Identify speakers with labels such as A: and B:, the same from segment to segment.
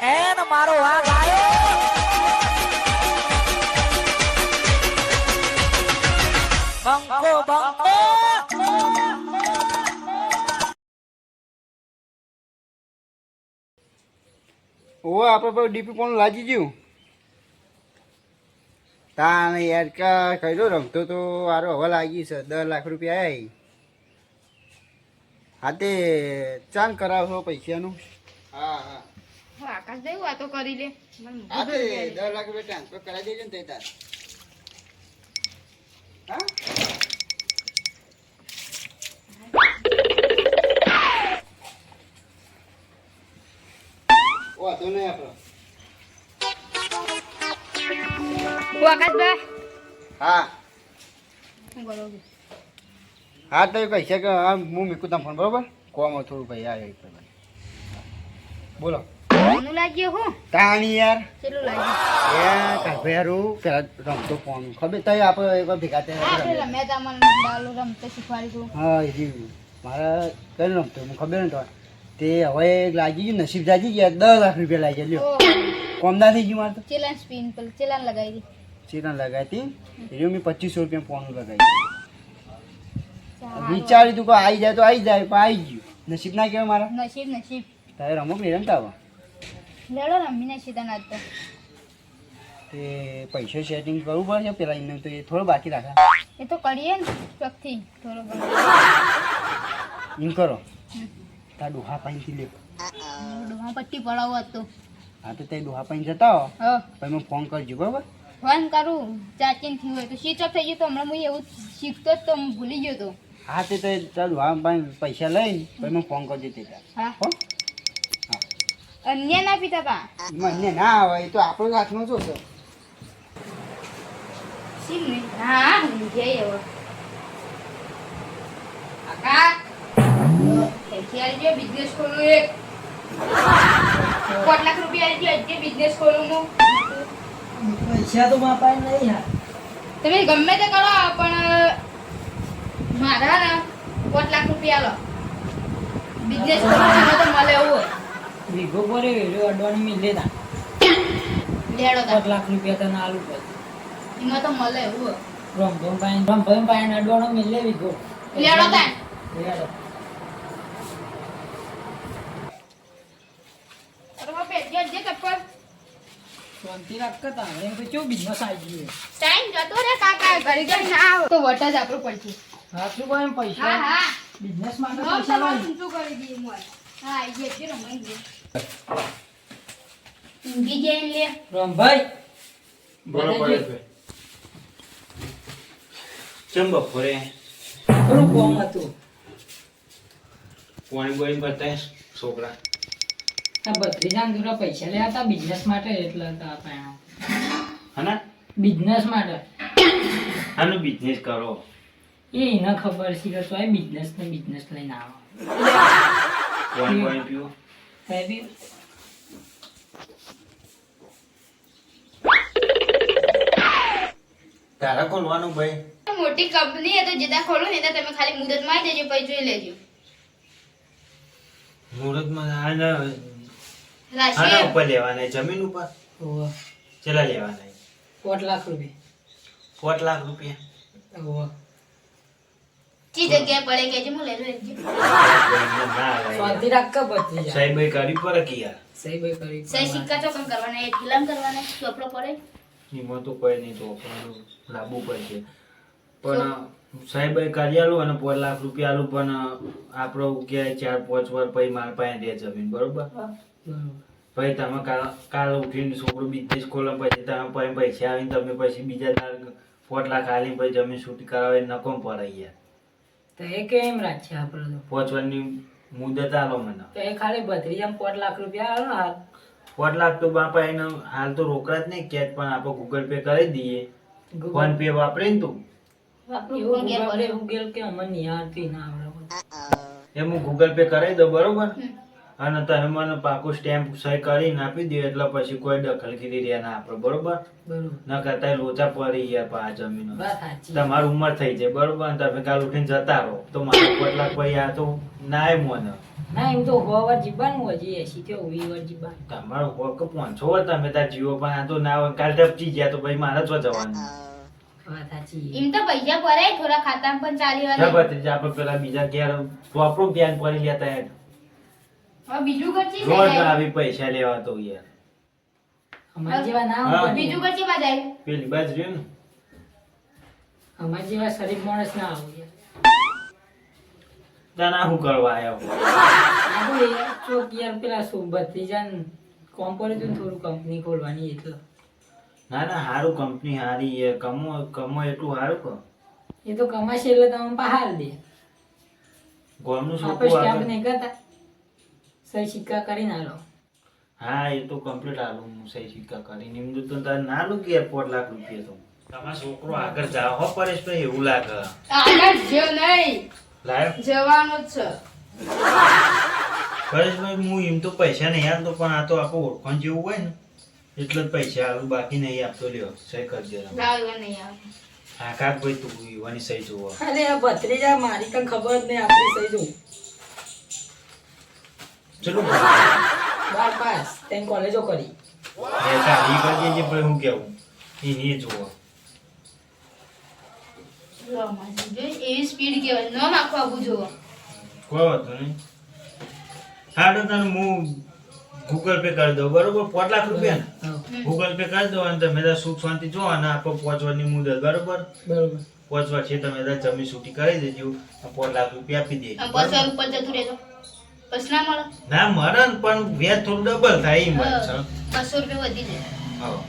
A: N મારો વાઘ આવ્યો. બંકો બંકો.
B: ઓ આપણે પર ડીપી પણ લાગી ગયું. તાન યાર કા કઈલો રમતો તો આરો હવે લાગી છે દસ લાખ રૂપિયા આવી હા તે ચાલ કરાવશો પૈસાનું? હા હું.
C: આકાશ ભાઈ વાતો કરી લે.
B: હા તે દસ લાખ રૂપિયા ટ્રાન્સફર કરાવી દેજો ને તે તાર. હા? વાંધો નહીં આપણો
C: આકાશભાઈ.
B: હા. હા તો એ કહી કે હા મીકું તમે ફોન બરોબર? કોમ થોડું ભાઈ આ બોલો.
C: કોનું લાગ્યું હું?
B: તાણી યાર.
C: કેટલું લાગ્યું?
B: કાભેરું પેલા રમતો ફોન ખબર તઈ આપણે ભેગા
C: પેલા મેં તમને રમતા શીખવાડ્યું હતું
B: હા એ. મારા કઈ રમતો? હું ખબર ને તો તે હવે લાગી ગયું નસીબ જાગી ગયા. દસ લાખ રૂપિયા લાગી ગયા. લ્યો. કોમદા થઈ ગયું મારે તો.
C: ચેલાન સ્પિન પર ચેલાન લગાવી. દી
B: ચેલાન લગાવી હતી. એ મેં પચીસો રૂપિયા ફોન લગાવી. વિચાર્યું તું કે આવી જાય તો આવી જાય પણ આવી ગયું. નસીબ ના કહેવાય મારા.
C: નસીબ નસીબ.
B: તારે રમો નહીં રમતા હવે
C: લેડો મમ્મીને સીધા તો
B: તે પૈસા સેટિંગ કરવું પડશે પેલા એમને તો એ થોડો બાકી રાખે.
C: એ તો કરીએ ને ચોકથી થોડો
B: એમ કરો. તાર ડોહા પાણીથી લે.
C: ડોહા પટ્ટી પડાવો હતો.
B: હા તો તે ડોહા પાણી જતા હો. પછી મને ફોન કરજો બરાબર?
C: ફોન કરું. ચાચીન થયું હોય તો સ્વિચ ઓફ થઈ ગયું તો હમણાં હું એવું શીખતો જ તો હું ભૂલી ગયો તો.
B: હા તે તો તાર ડોહા પાણી પૈસા લઈને પછી મને ફોન કરજો તે
C: હા.
B: હો.
C: અન્ય ના પીતા પા
B: મને ના આવે એ તો આપણો હાથમાં જો છે?
C: હા કાકા બિઝનેસ ખોલું એક. પાંચ લાખ રૂપિયા આવી ગયો આજે બિઝનેસ ખોલું હું
A: પૈસા તો મારા નહીં યાર
C: તમે ગમે તે કરો પણ મારા ને પાંચ લાખ રૂપિયા લો. બિઝનેસ ખોલું તો મળે એવું હોય.
A: વીઘો પર વેલ્યુ અડવાની મેં લેતા. પાંચ લાખ રૂપિયા તને આલુ પડે.
C: એમાં તો મળે એવું હોય.
A: પાઈન પાયન રમભમ પાઈન અડવાનો મેં લે વીઘો.
C: લેડો તાર.
A: લેડો. શાંતિ એમ તો કેવું બિઝનેસ આવી ગયો
C: ટાઈમ જતો રે કાકા ઘડી ઘડી ના આવે. તો વટ જ આપણું પડશે
A: સાચું કોઈ
C: હા
A: પૈસા.
C: હા
A: બિઝનેસ પૈસા લાવી.
C: ઊંચું કરી દઈએ મોય હા એ જે રમાઈ ગયું. ઊંઘી જઈને લે.
A: રમભાઈ. બધાજી,
D: પરેશભાઈ ચમ બપોરે?
A: થોડું કોમ હતું.
D: પોણી બોણી બતાય છોકરા?
A: આ ભત્રીજાને જોડે પૈસા લેવા હતા બિઝનેસ માટે એટલે હતા પાયા.
D: હના?
A: બિઝનેસ માટે.
D: આનો બિઝનેસ કરો.
A: એ એને ખબર છે કે શું બિઝનેસ ને બિઝનેસ લઈને આવો.
D: પીવો?
A: સાહેબ
D: તારા ખોલવાનું ભાઈ?
C: મોટી કંપની એ તો જેતા ખોલો ને તમે ખાલી મુદતમાં દેજો પછી જોઈ લેજો.
D: મુહૂર્તમાં આના આના
C: રાશિ.
D: ઉપર લેવાના જમીન ઉપર? ચેલા લેવાના
A: 4 લાખ રૂપિયા.
D: 4 લાખ રૂપિયા.
C: ચી જગ્યાએ પડે કે જે હું લઈ લઉં એકજી.
D: ના આવે
A: શાંતિ રાખ કે ભત્રીજા.
D: ભાઈ કરી પર કે
A: સહી ભાઈ કરી
C: સહી સિક્કા ચોકમ કરવાના એ ઠીલામ કરવાના ચોપડો પડે.
D: એમાં તો કોઈ નહીં તો આપણને પડશે. પણ સાહેબ કરી આલું અને પાંચ લાખ રૂપિયા આલું પણ આપણો કે ચાર પાંચ વાર પછી મારા પાસે રહે જમીન બરોબર?
A: બરોબર.
D: પછી તમે કાલ કાલ ઉઠીને છોકરો બિઝનેસ ખોલો પછી તમે પછી પૈસા આવીને તમે પછી બીજા તાર પોટ લાખ પછી જમીન છૂટી કરાવે નકો પડાઈ યાર
A: તો એ કેમ રાખશે આપણે તો.
D: મુદત આલો મને.
A: તો એ ખાલી ભત્રીજા પોટ લાખ રૂપિયા આલો ને હાલ.
D: પોટ લાખ તો બાપા એને હાલ તો રોકડા જ નહીં કેશ પણ આપણે ગૂગલ પે કરી દઈએ. ફોન પે વાપરે ને તું?
A: ગૂગલ પે કે અમને નિહાળતી ના આવડે
D: એ હું ગૂગલ પે કરાવી દઉં બરોબર. અને તમે મને પાકું સ્ટેમ્પ સહી કરીને આપી દે એટલે પછી કોઈ દખલગીરી રહ્યા ના આપણે બરોબર?
A: બરોબર.
D: ન કરતા લોચા પડી ગયા પા જમીનો. તમારી ઉંમર થઈ જાય બરોબર? તમે કાલ ઉઠીને જતા રહો. તો મારે કેટલાક લાખ પછી આ તો નાય મને.
A: ના એમ તો સો વાર જીવવાનું હજી એસી થી વીસ વાર જીવવાનું.
D: તમારું હોક પાંચસો તમે તાર જીવો પણ આ તો ના હોય કાલ ડબજી ગયા તો ભાઈ મારે જ જવાનું?
C: એમ તો પૈસા ભરાય થોડા ખાતામાં પણ ચાલી
D: ના આપણે પેલા બીજા ઘેર વાપરો બેંક ભરી પડી લેતા
C: હવે બીજું કરશી
D: રોજ આવી પૈસા લેવા તો યાર.
A: અમારા જેવા ના. હોય
C: બીજું કરશી માં
D: પેલી બાજુ રહ્યું ને?
A: અમારા જેવા શરીફ માણસ ના આવું યાર.
D: ત્યાં કરવા આવ્યો
A: આપણે ચોક યાર પેલા શું ભત્રીજાને કોમ પડ્યું થોડું કંપની ખોલવાની એટલે.
D: ના ના સારું કંપની હારી કમો કમો એટલું સારું કહો
A: એ તો કમાશે એટલે તમે બહાર દે.
D: ગોમનું
A: આપણે
D: છોકરું
A: સ્ટેમ્પ નહીં કરતા. સહી સિક્કા કરીને આલો.
D: હા એ તો કમ્પ્લીટ આલું હું સહી સિક્કા કરીને એમ તો તારે ના લું કે એરપોર્ટ લાખ રૂપિયા તો. તમારો છોકરો આગળ જાવ હો પરેશભાઈ એવું લાગે.
C: આગળ જો નહીં.
D: લાયો?
C: જવાનો જ છે.
D: પરેશભાઈ હું એમ તો પૈસા નહીં આપતો પણ આ તો આપો ઓળખાણ જેવું હોય ને એટલે જ પૈસા આલું બાકી નહીં આપતો લ્યો સહી કરજે હા કાક ભાઈ તું યુવાની સહી જોવો.
A: અરે આ ભત્રીજા મારી કઈ ખબર જ નહીં આપણી સહી જોઉં
D: ચલો.
A: બાર પાસ તેન કોલેજો કરી.
D: એ તારી કરી જે ભાઈ હું કેવું? એની એ
C: જોઈ, એવી સ્પીડ કહેવાય. ન નાખો આવું જુઓ.
D: કોઈ વાંધો નહીં. હા તને હું ગૂગલ પે કરી દઉં. બરોબર? પાંચ લાખ રૂપિયા ને? ગૂગલ પે કરી દો અને તમે સુખ શાંતિ જો અને આપો પહોંચવાની મુદત. બરોબર?
A: બરોબર.
D: પહોંચવા છે તમે જમી છૂટી કરી દેજો. પાંચ લાખ રૂપિયા આપી દેજો.
C: આમ પાછળ ઉપર જતું રહેતો પછી ના મળે?
D: ના મરે ને પણ વ્યાજ થોડું ડબલ થાય એમ છે.
C: બસો રૂપિયા વધી જાય.
D: હા.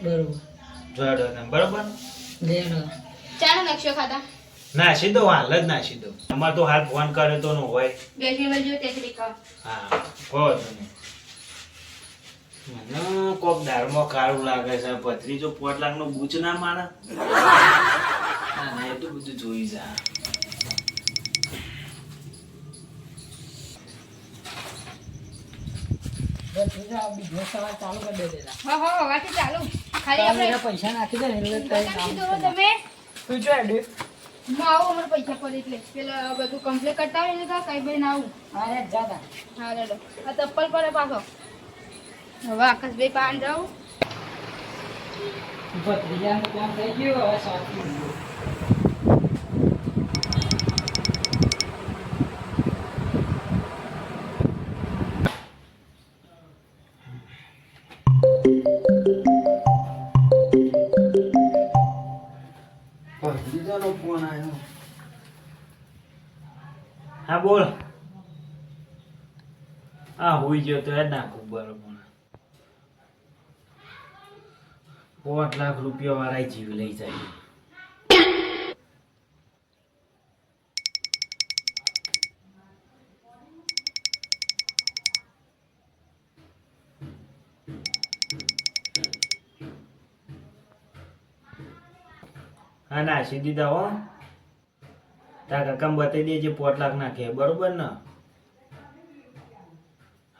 A: બરોબર.
D: જોડો ને બરોબર?
A: લેનો
C: ચાલો નકશો ખાતા?
D: નાસી દો હાલ જ નાસી દો. અમારે તો હાલ ફોન કરે તો નો હોય.
C: બેસી
D: હા કહો તમે મને કોક દાળમાં કાળું લાગે છે પથરી જો પોટ લાખનું બૂચ ના મારે. ના ના એટલું બધું જોઈ જા
A: ભત્રીજા બિઝનેસ સવાર ચાલુ કરી દે દેલા
C: હા હા હવાથી ચાલુ ખાલી આપણે
A: તારા પૈસા નાખી દે એટલે.
C: તમે.
A: તું જો એડે.
C: હું આવું અમારે પૈસા પડે એટલે. પેલા બધું કમ્પ્લીટ કરતા હોય ને તો કઈ ભાઈ ના આવું
A: અરે જાતા
C: હા રેડો આ ચપ્પલ પડે પાછો. હવે આકાશભાઈ પાન જાઉં.
A: ભત્રીજાનું કામ થઈ ગયું હવે સાચું
D: ગયો તો એ નાખું બરોબર પાંચ લાખ રૂપિયા વાળા જીવ લઈ જાય. હા નાસી દીધા હો. તાર કાકાને બતાવી દેજે પોટ લાખ નાખે. બરોબર ને?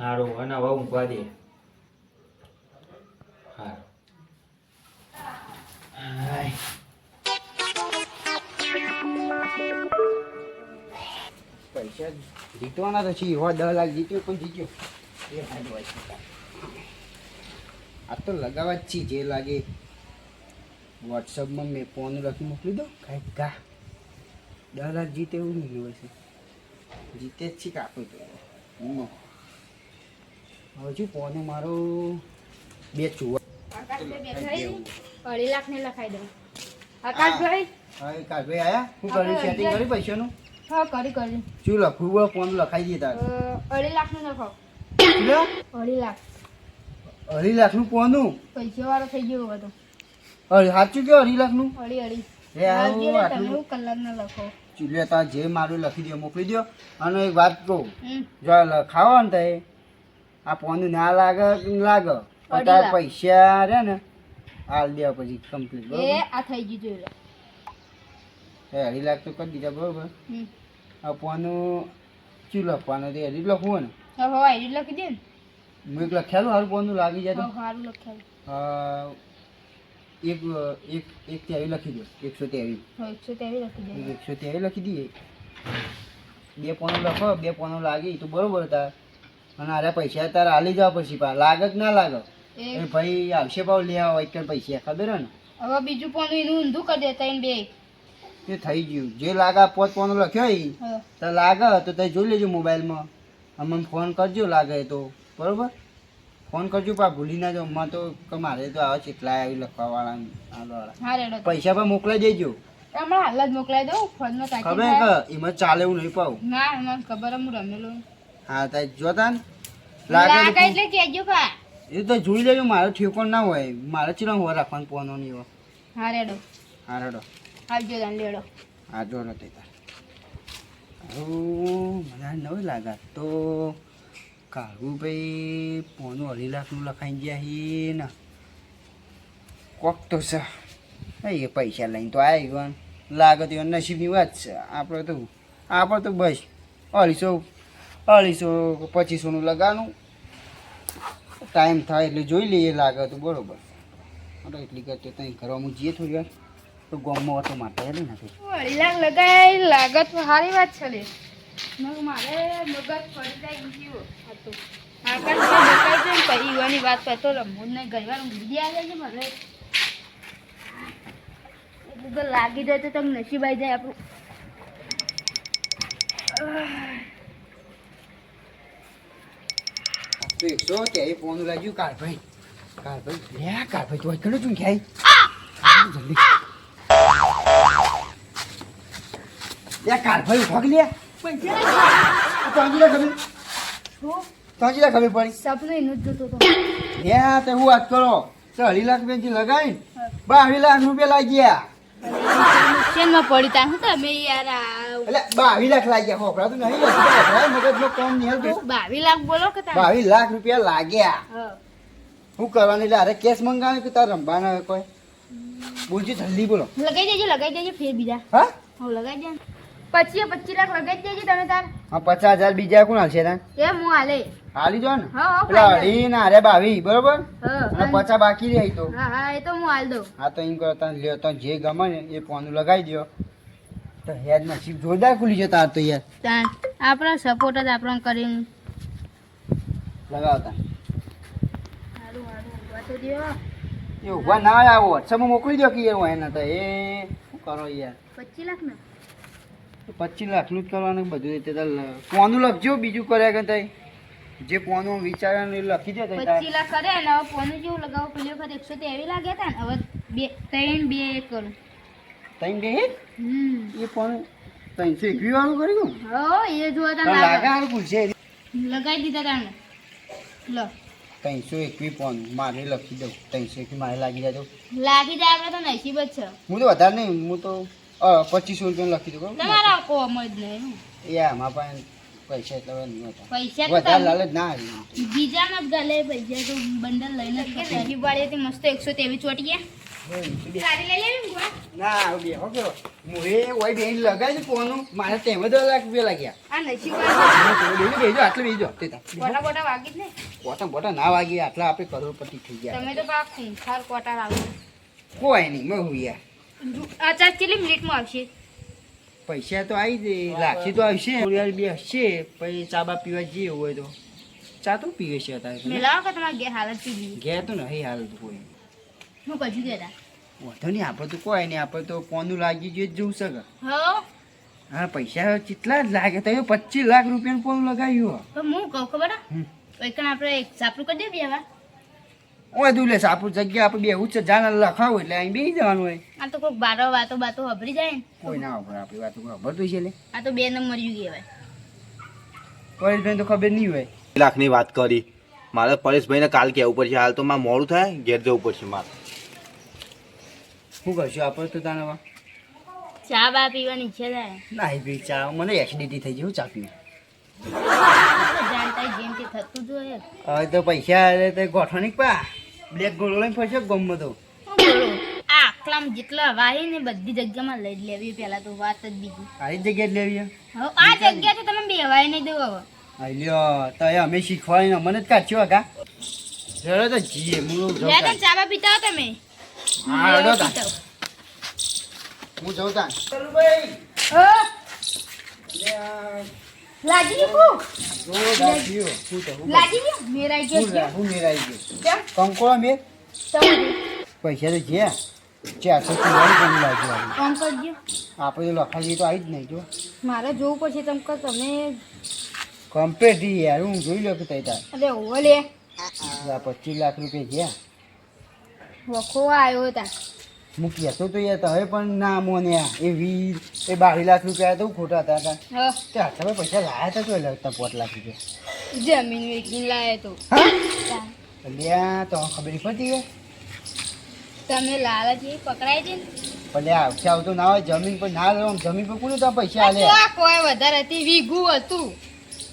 D: હારું, અને હવે ઊંઘવા દે.
B: પૈસા જીતવાના તો છે એવા દસ લાખ જીત્યો પણ જીત્યો. એ ફાયદો હોય છે. આ તો લગાવવા જ છીએ, જે લાગે. વોટ્સઅપમાં મેં ફોન લખી મોકલી દો કાંઈક ગા. દસ લાખ જીતે એવું નહીં હોય છે. જીતે જ છે કાપું તો. હવે શું ફોન મારો બે ચુવા.
C: અઢી લાખ ને લખાઈ દઉં. આકાશભાઈ
B: હા કાલભાઈ આયા? હું કરી સેટિંગ કરી પૈસાનું?
C: હા કરી કરી.
B: શું લખવું હોય? ફોન લખાઈ દઈએ તારે.
C: અઢી લાખ. નું લખાવ
B: કેટલા?
C: અઢી લાખ.
B: અઢી લાખનું ફોનું
C: પૈસા વાળો થઈ ગયો
B: અરે સાચું કયો? અઢી
C: અઢી અઢી. લાગી ને તમે
B: આટલું
C: હું કલાક ના લખો.
B: ચૂલે તા જે મારું લખી દો મોકલી દો. અને એક વાત કહું. જો આ લખાવો ને તો આ ફોન ના લાગે લાગે. તાર પૈસા રે ને હાલ દે પછી કમ્પ્લીટ
C: એ આ થઈ ગયું જોઈ લો.
B: એ અઢી લાખ તો કરી દીધા બરોબર? આ પોનું શું લખવાનું તે અઢી લખવું ને?
C: હો અઢી લખી દે ને.
B: હું એક લખેલું હારું ફોનનું લાગી જાય તો?
C: હવે સારું લખાયું
B: એક એક એક ત્યાવી લખી દો એકસો ત્યાવી
C: એકસો ત્યાવી લખી દે.
B: એકસો ત્યાવી લખી દઈએ. બે પોનો લખો બે પોનો લાગી તો બરોબર તાર અને આરે પૈસા તારે હાલી જવા પછી પા લાગે કે ના લાગે?
C: એ.
B: ભાઈ આવશે ભાવ લેવા હોય કે પૈસા ખબર ને?
C: હવે બીજું પણ એનું ઊંધું કરી દેતા એમ બે.
B: એ થઈ ગયું. જે લાગે પોત પોનું લખ્યો
C: એ
B: તો લાગે તો તે જોઈ લેજો મોબાઈલમાં. અમને ફોન કરજો લાગે તો. બરોબર? ફોન કરજો પા ભૂલી ના જાઓ. માં તો મારે તો આવે કેટલા આવી લખવાવાળા
C: રેડો તો.
B: પૈસા પણ મોકલાઈ દેજો.
C: હમણાં હાલ જ મોકલાઈ દઉં
B: ખબર એમાં ચાલે એવું નહીં પાવું
C: ના મને ખબર હે, રમેલો.
B: હા તો જોતા ને? લાગે
C: એટલે કા
B: એ તો જોઈ લેજો મારો ઠેકોણ ના હોય. મારે ચીલા હોય રાખવાનું પોનો નહીં હોય
C: હા રેડો.
B: હા રડો.
C: આવજો દાન લેડો
B: હા જો નથી તાર. મને નવ લાગા તો કાળું ભાઈ પોનું અઢી લાખનું લખાઈ ગયા હી ને. કોક તો છે. એ પૈસા લઈને તો આવી ગયો. લાગે તો નસીબની વાત છે. આપણે તો આપણે તો બસ. અઢીસો અઢીસો પચીસોનું લગાનું. ટાઈમ થાય એટલે જોઈ લઈએ, લાગે તો બરોબર. એટલી કરતો ત્યાં ઘરમાં જઈએ થોડી વાર. તો ગોમમાં હતો માટે હેડી નથી
C: અઢી લાખ લગાય, લાગત સારી વાત છે મારે મગજ ફરી જાય ગયું આ આકાશ ને પછી ઈવાની વાત રમવું નહીં. ઘણીવાર ઊંઘી આવે છે એટલું તો લાગી જાય તો તમે નસીબ આવી જાય આપણું.
B: તો એકસો ત્યાંય ફોન લાગ્યું કાર ભાઈ કાર ભાઈ લે કાર ભાઈ તું ઘણું ચૂં ખ્યાઈ જલ્દી. લે કાર ભાઈ ઉઠો કે લે. તાંજી ખબર. તાંજી ખબર પડી.
C: સપનું એનું જ જોતો તો
B: લે તો હું વાત કરો? તો અઢી લાખ બેંથી લગાવી બાવીસ લાખ રૂપિયા લાગ્યા.
C: પડી તા યાર
B: એટલે બાવીસ લાખ લાગ્યા હોકડા તો નહીં કામ હાલતું.
C: બાવીસ લાખ બોલો કે
B: બાવીસ લાખ રૂપિયા લાગ્યા.
C: હું.
B: કરવાની એટલે અરે કેસ મંગાવી કે તાર રમવાના હોય કોઈ? બોલજી જલ્દી બોલો.
C: લગાઈ દેજો લગાઈ દેજો ફેર બીજા.
B: હા?
C: હું લગાઈ દે. પચીસ પચીસ લાખ લગાઈ દેજે તમે તાર.
B: હા પચાસ હજાર બીજા કોણ હાલશે તાર?
C: એ હું હાલે.
B: હાલી જો ને.
C: હા હા
B: પેલા અઢી ને અરે બાવી બરોબર?
C: હા
B: અને પચાસ બાકી રહી તો.
C: હા હા એ તો હું હાલ દઉં.
B: હા તો એમ કરો તમે લ્યો તો જે ગમે ને એ પોનું લગાવી દો તો હેડ નસીબ જોરદાર ખુલી છે તાર તો યાર.
C: તાન આપણો સપોર્ટ જ આપણો કરીને.
B: લગાવતા
C: હારું હારું ઊંઘવા તો દ્યો.
B: એ ઊભા ના આવો વોટ્સઅપમાં મોકલી દો કે યાર હોય એના તો એ શું કરો યાર?
C: પચીસ લાખ ને?
B: પચીસ લાખનું જ કરવાનું બધું રીતે પોનું લખજો બીજું કર્યા કે તઈ. જે પોનું વિચાર્યા એ લખી દે.
C: પચીસ લાખ કરે ને હવે ફોન જેવું લગાવો પેલી વખત એકસો તેવી લાગ્યા હતા ને હવે બે ત્રણ બે એક કરું.
B: ત્રણ બે
C: એક?
B: એ પોનું ત્રણસો એકવી વાળું કર્યું
C: હા એ જોવા તમે
B: લાગે
C: લાગે
B: હારું ભૂલશે.
C: દીધા તાને લો.
B: ત્રણસો એકવી પોન મારે લખી દઉં. ત્રણસો એકવી મારે લાગી જાય તો.
C: લાગી જાય આપણે તો નસીબ જ છે.
B: હું તો વધારે નહીં હું તો પચીસો રૂપિયા લખી દઉં?
C: તમારા કોમ જ નહીં
B: એ આમાં પણ પૈસા એટલા બધા
C: પૈસા
B: વધારે લાલચ ના આવી
C: બીજામાં જ ગલે પૈસા તો બંડલ લઈને જ નસીબ મસ્ત એકસો ત્રેવીસ ચોટી ગયા સારી લઈ લેવી ને
B: કે હું ઓય બેન પોનું મારે તેમાં જ લાખ રૂપિયા લાગ્યા.
C: આ નસીબ
B: બેજો બેજો આટલું બેજો તે તાર.
C: કોટા કોટા વાગી જ ને?
B: કોટા બોટા ના વાગી આટલા આપણે કરોડપતિ થઈ ગયા.
C: તમે તો પા ખૂંખાર કોટા લાવો
B: કોઈ નહીં મેં હું યાર.
C: આ ચાર કેટલી મિનિટમાં આવશે?
B: પૈસા તો આવી જાય લાખી તો આવશે. થોડી વાર બે હશે પછી ચા બા પીવા જઈએ હોય તો. ચા તો પીવે છે અત્યારે
C: મેલાવો કે તમારે ઘેર હાલત પીધી
B: ગયા તો નહીં હાલત કોઈ.
C: હું કજુ કહેતા
B: વાંધો નહીં આપણે તો કોઈ નહીં આપણે તો કોનું લાગી જોઈએ જ જવું શકે
C: હો?
B: પૈસા કેટલા જ લાગે તો પચીસ લાખ રૂપિયાનું ફોન લગાવ્યું
C: તો હું કહું ખબર. એકણ આપણે એક સાપરું કરી દે બેવા
B: ઓય તું લે આપણું જગ્યા આપણે બેવું જ છે જાને લખાવું એટલે અહીં બી જવાનું હોય.
C: આ તો કોઈક બારો વાતો બાતો હભરી જાય ને.
B: કોઈ ના ખબર આપણી વાત ખબર તો છે લે.
C: આ તો બે નંબર યુ કહેવાય.
B: પરેશભાઈ તો ખબર નહીં હોય.
E: લાખની વાત કરી. મારે પરેશભાઈને કાલ કહેવું પડશે હાલ તો મારે મોડું થાય ઘેર જવું પડશે મારે.
B: શું કરશું આપણે તો તાને
C: ચા બા પીવાની ઈચ્છા થાય.
B: ના પી ચા. મને એસિડિટી થઈ ગયું ચા પીવું
C: જાણતા જેમ કે થતું જોઈએ
B: હવે તો પૈસા આવે તો ગોઠવણી પા. બ્લેક ગોળો લઈને ફરશે ગમમાં તો.
C: શું આ આખલામાં જેટલા વાહી ને બધી જગ્યામાં લઈ લેવી. પેલા તો વાત જ બીજી.
B: આ જગ્યા લેવી.
C: હવે આ તો તમે બેવાય નહીં દો હવે.
B: તો એ અમે ને અમને જ કાચ્યો કા ચલો તો જીએ હું
C: જો તો
B: તાન.
C: પીતા હો તમે.
B: હા,
C: લેવો તા હો.
B: જઉં તાન ચલો ભાઈ
C: હો.
B: લે આ
C: લાગી ગયું
B: શું કહું?
C: ગયું? મેરાઈ ગયો
B: હું મેરાઈ ગયો કંકોળો મેં પૈસા તો જ્યાં ચારસો ચુમ્માલીસ પણ લાગ્યું
C: કામ
B: આપણે તો લખાજી તો આવી જ નહીં જો.
C: મારે જોવું પડશે તમ કે તમે
B: કમ્પ્લેટ યાર હું જોઈ લો કે તઈ તાર.
C: અરે
B: ઓલે પચીસ લાખ રૂપિયા જ્યાં
C: વખો આવ્યો હતા
B: હું કહેતો તો યાર તમે પણ ના મોને એ વીર એ બાવીસ લાખ રૂપિયા તો ખોટા હતા હતા
C: હા.
B: તે હાથમાં પૈસા લાયા હતા તો લગતા પોત લાખ રૂપિયા.
C: જમીન વેચીને લાયા તો.
B: હા? અલ્યા તો ખબર પડતી કે
C: તમે લાલચી પકડાય છે
B: ભલે આવશે આવતો ના હોય જમીન પર ના લો જમીન પર કોને તો પૈસા
C: આ
B: લે
C: આ કોઈ વધારે હતી વીઘું હતું.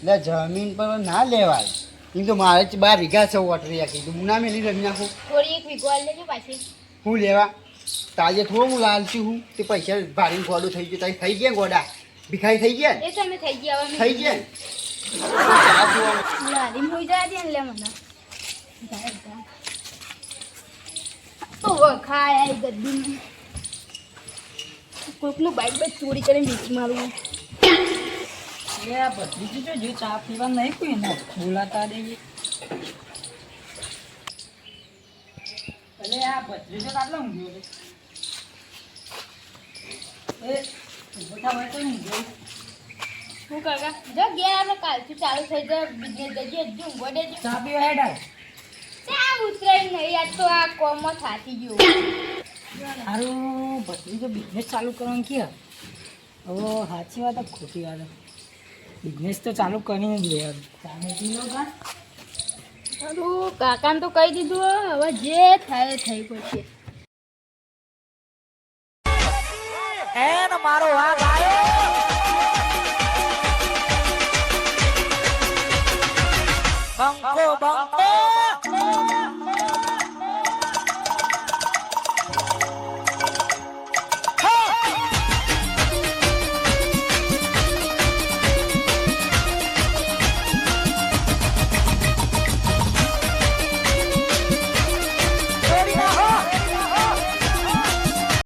B: એટલે જમીન પર ના લેવાય. એમ તો મારે જ બાર વીઘા છે વોટરી તો હું ના મેલી રમી નાખું.
C: થોડી એક વીઘો આલી લેજો પાછી.
B: હું લેવા? તાજે થોડું હું લાલચી હું તે પૈસા ભારી ગોડું થઈ ગયું. તારી થઈ ગયા ગોડા? ભિખારી થઈ ગયા?
C: એ તમે થઈ ગયા હવે
B: થઈ ગયા?
C: લારી હોઈ જાય છે ને લે મને. જાય, જાય. તો વખાય આ ગદ્દી કોકનું બાઈક બાઈક ચોરી કરીને વેચી મારું.
A: એ આ ભત્રીજી જો જે ચા પીવા નહીં કોઈ ને બોલાતા દેવી એટલે આ ભત્રીજો તો આટલો ઊંઘ્યો છે.
C: શું કાકા જો ગયા કાલથી ચાલુ થઈ જાય બિઝનેસ
A: ચા પીવા હેડ આવ.
C: ચા ઉતરાય નહીં આજ તો આ કોમમાં થાકી ગયો.
A: સારું ભત્રીજો બિઝનેસ ચાલુ કરવાનું કે. હવે સાચી વાત ખોટી વાત. બિઝનેસ તો ચાલુ કરીને જ લે. ચાને પી લો
C: કાકાને તો કહી દીધું હવે જે થાય થઈ પડશે.
A: બંકો બંકો.